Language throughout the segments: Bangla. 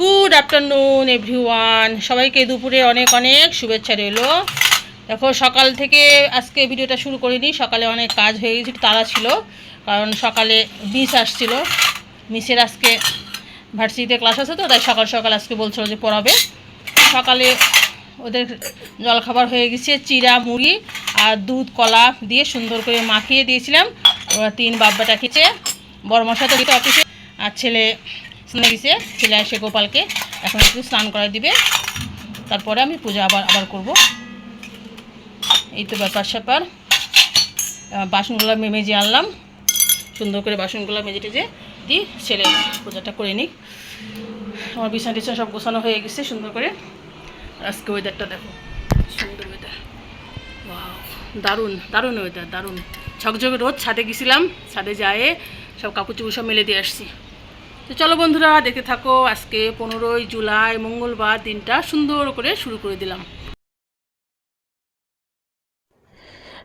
Good afternoon, everyone. সবাইকে দুপুরে অনেক অনেক শুভেচ্ছা রইল। দেখো, সকাল থেকে আজকে ভিডিওটা শুরু করিনি, সকালে অনেক কাজ হয়ে গেছে তাড়া ছিল, কারণ সকালে মিস আসছিল। মিসের আজকে ভার্সিটিতে ক্লাস আছে তো, তাই সকাল সকাল আজকে বলছিল যে পড়াবে। সকালে ওদের জলখাবার হয়ে গেছে চিরা মুড়ি আর দুধ, কলা দিয়ে সুন্দর করে মাখিয়ে দিয়েছিলাম। ওরা তিন বাব্বাটা খেয়েছে, বড় মশা তো অফিসে, আর ছেলে স্নানে গেছে ছেলে এসে গোপালকে। এখন একটু স্নান করাই দিবে। তারপরে আমি পূজা আবার আবার করব। এই তো ব্যাপার স্যাপার। বাসনগুলো মেজে আনলাম। সুন্দর করে বাসনগুলো মেজে টেজে দিই ছেলে পূজাটা করে নিই আমার বিছানা টিছানা সব গোছানো হয়ে গেছে সুন্দর করে। আজকে ওয়েদারটা দেখো, সুন্দর ওয়েদার দারুণ দারুণ ওয়েদার দারুণ। ঝকঝকে রোদ, ছাদে গেছিলাম, ছাদে যায় সব কাপড় চুপড় সব মেলে দিয়ে আসছি। তো চলো বন্ধুরা, দেখতে থাকো। আজকে পনেরোই জুলাই, মঙ্গলবার দিনটা সুন্দর করে শুরু করে দিলাম।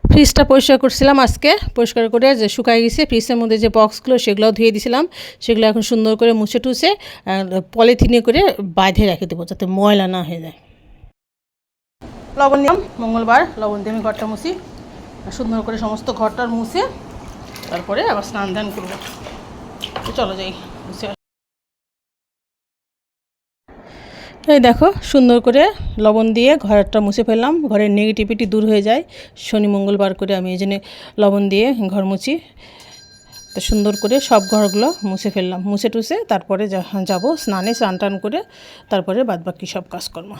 ফ্রিজটা পরিষ্কার করছিলাম আজকে। পরিষ্কার করে যে শুকাই গেছে, ফ্রিজের মধ্যে যে বক্সগুলো সেগুলো ধুয়ে দিয়েছিলাম সেগুলো এখন সুন্দর করে মুছে টুছে পলিথিনে করে বাঁধে রেখে দেবো যাতে ময়লা না হয়ে যায়। লবণ নিলাম। মঙ্গলবার লবণ দিয়ে আমি ঘরটা মুছি সুন্দর করে সমস্ত ঘরটার মুছে, তারপরে আবার স্নান ধান করব। চলো যাই। এই দেখো, সুন্দর করে লবণ দিয়ে ঘরটা মুছে ফেললাম। ঘরের নেগেটিভিটি দূর হয়ে যায়। শনি মঙ্গলবার করে আমি এই জন্য লবণ দিয়ে ঘর মুছি। তো সুন্দর করে সব ঘরগুলো মুছে ফেললাম। মুছে টুছে তারপরে যাব স্নানে, স্নান টান করে তারপরে বাদবাকি সব কাজকর্ম।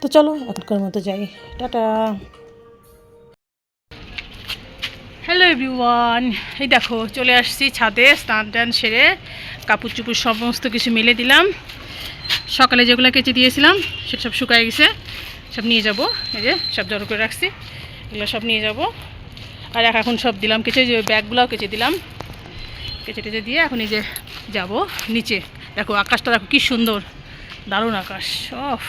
তো চলো, এখনকার মতো যাই। টাটা। হ্যালো এভরিওয়ান এই দেখো, চলে আসছি ছাদে স্নান টান সেরে। কাপড় চুপুর সমস্ত কিছু মেলে দিলাম। সকালে যেগুলো কেচে দিয়েছিলাম, সেটা সব শুকায় গেছে। সব নিয়ে যাব। এই যে সব জড়ো করে রাখছি। এগুলো সব নিয়ে যাব। আর এখন সব দিলাম কেচে যে ব্যাগগুলোও কেচে দিলাম। কেচে টেচে দিয়ে এখন এই যে যাব নিচে। দেখো আকাশটা দেখো কি সুন্দর। দারুণ আকাশ। অফ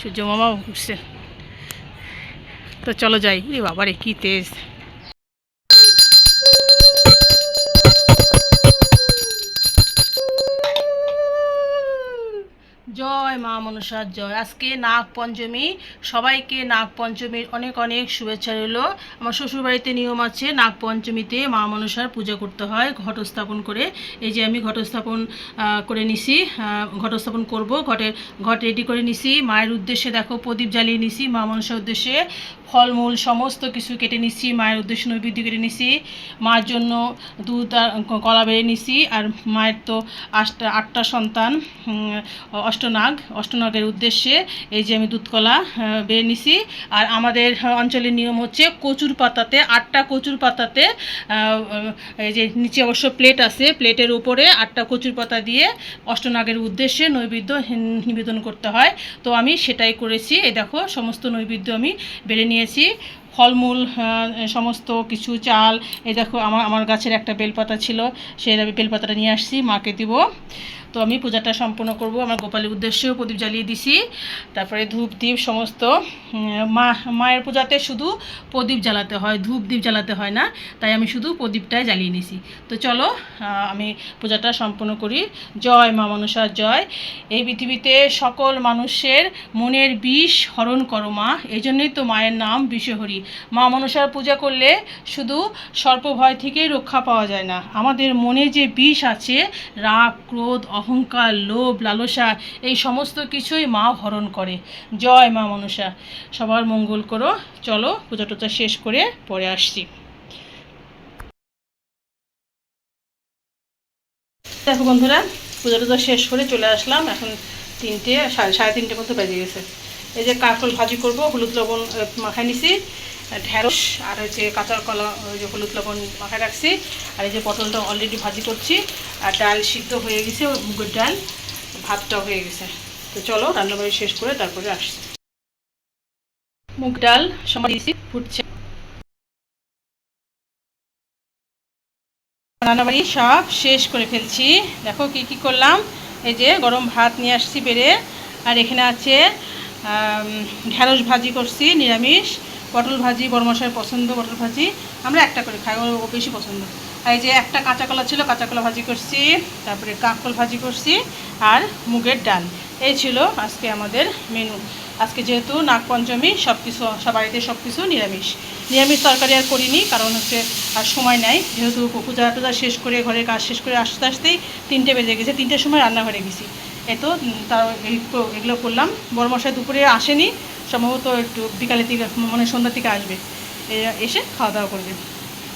সূর্য মামাও উঠছে। তো চলো যাই। বাবারে, কি তেজ। মনসার জয়। আজকে নাগ পঞ্চমী সবাইকে নাগ পঞ্চমীর অনেক অনেক শুভেচ্ছা রইল। আমার শ্বশুরবাড়িতে নিয়ম আছে নাগ পঞ্চমীতে মা মনসার পূজা করতে হয়, ঘট স্থাপন করে। এই যে আমি ঘট স্থাপন করে নিছি ঘট স্থাপন করব, ঘটের, ঘট রেডি করে নিছি। মায়ের উদ্দেশ্যে দেখো, প্রদীপ জ্বালিয়ে নিছি মা মনসার উদ্দেশ্যে। ফলমূল, সমস্ত কিছু কেটে নিছি, মায়ের উদ্দেশ্যে নৈবেদ্য কেটে নিছি। মার জন্য দুধ কলা বেড়ে নিছি। আর মায়ের তো আটটা আটটা সন্তান অষ্টনাগ অষ্টনাগের উদ্দেশ্যে এই যে আমি দুধকলা বেড়ে নিছি। আর আমাদের অঞ্চলের নিয়ম হচ্ছে কচুর পাতাতে, আটটা কচুর পাতাতে এই যে নিচে অবশ্য প্লেট আছে প্লেটের উপরে আটটা কচুর পাতা দিয়ে অষ্টনাগের উদ্দেশ্যে নৈবেদ্য নিবেদন করতে হয়। তো আমি সেটাই করেছি। এই দেখো, সমস্ত নৈবেদ্য আমি বেড়ে নিয়েছি। ফলমূল সমস্ত কিছু, চাল, এই দেখো, আমার আমার গাছের একটা বেলপাতা ছিল, সেই বেলপাতাটা নিয়ে আসছি, মাকে দিব। তো আমি পূজাটা সম্পূর্ণ করব, আমার গোপালের উদ্দেশ্যেও প্রদীপ জ্বালিয়ে দিছি। তারপরে ধূপ দ্বীপ সমস্ত মা, মায়ের পূজাতে শুধু প্রদীপ জ্বালাতে হয়, ধূপ দ্বীপ জ্বালাতে হয় না, তাই আমি শুধু প্রদীপটাই জ্বালিয়ে নিছি। তো চলো আমি পূজাটা সম্পূর্ণ করি। জয় মা মনসার জয়। এই পৃথিবীতে সকল মানুষের মনের বিষ হরণ করো মা, এই জন্যই তো মায়ের নাম বিষহরি। মা মনসার পূজা করলে শুধু সর্পভয় থেকেই রক্ষা পাওয়া যায় না, আমাদের মনে যে বিষ আছে, রাগ, ক্রোধ অহংকার, লোভ, লালসা, এই সমস্ত কিছুই মা হরণ করে। জয় মা মনসা সবার মঙ্গল করো। চলো পূজা টুজা শেষ করে পরে আসছি। দেখো বন্ধুরা, পূজা টুজা শেষ করে চলে আসলাম। এখন তিনটে, সাড়ে সাড়ে তিনটে মতো বেজে গেছে। এই যে কাঁকল ভাজি করব, হলুদ লবণ মাখায় নিছি। ঢেঁড়স আর হচ্ছে কাঁচা কলা ওই যে হলুদ লবণ মাখায় রাখছি। আর এই যে পটলটা অলরেডি ভাজি করছি। আর ডাল সিদ্ধ হয়ে গেছে মুগের ডাল, ভাতটাও হয়ে গেছে। তো চলো, রান্নাবাড়ি শেষ করে তারপরে আসছি। মুগ ডাল সময় ফুটছে। রান্নাবাড়ি সব শেষ করে ফেলছি। দেখো কি কি করলাম। এই যে গরম ভাত নিয়ে আসছি বেড়ে। আর এখানে আছে ঢ্যাঁড়স ভাজি করছি, নিরামিষ। পটল ভাজি বড় মশাই পছন্দ, পটল ভাজি। আমরা একটা করে খাই, ও বেশি পছন্দ। এই যে একটা কাঁচা কলা ছিল, কাঁচা কলা ভাজি করছি, তারপরে কাঁকল ভাজি করছি আর মুগের ডাল। এই ছিল আজকে আমাদের মেনু আজকে যেহেতু নাগপঞ্চমী সব কিছু বাড়িতে সব কিছু নিরামিষ। নিরামিষ তরকারি আর করিনি, কারণ হচ্ছে আর সময় নাই। যেহেতু পূজা টুজা শেষ করে, ঘরের কাজ শেষ করে আসতে আসতেই তিনটে বেজে গেছে, তিনটের সময় রান্নাঘরে গেছি। এত তার এগুলো করলাম। বড়মশাই দুপুরে আসেনি, সম্ভবত একটু বিকালের দিকে মানে সন্ধ্যার দিকে আসবে। এসে খাওয়া দাওয়া করবে।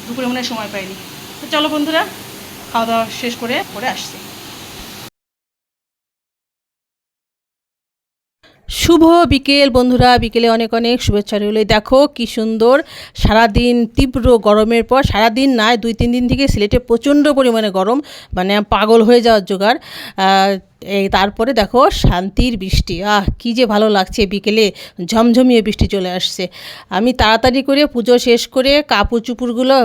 দুপুরে মনে সময় পাইনি। তো চলো বন্ধুরা খাওয়া দাওয়া শেষ করে পরে আসছি। শুভ বিকেল বন্ধুরা। বিকেলে অনেক অনেক শুভেচ্ছা রইল। দেখো কি সুন্দর, সারাদিন তীব্র গরমের পর, সারাদিন নয়, দুই, তিন দিন থেকে সিলেটে প্রচণ্ড পরিমাণে গরম মানে পাগল হয়ে যাওয়ার জোগাড়। এই তারপরে দেখো শান্তির বৃষ্টি। আহ, কি যে ভালো লাগছে বিকেলে, ঝমঝমিয়ে বৃষ্টি চলে আসছে। আমি তাড়াতাড়ি করে পুজো শেষ করে, কাপড় চুপুরগুলো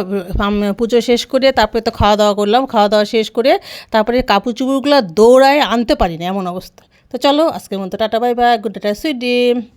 পুজো শেষ করে, তারপরে তো খাওয়া দাওয়া করলাম। খাওয়া দাওয়া শেষ করে, তারপরে কাপড় চুপুরগুলো দৌড়ায় আনতে পারি না এমন অবস্থা। তো চলো আজকের মতো tata bye bye good tata sweet dream.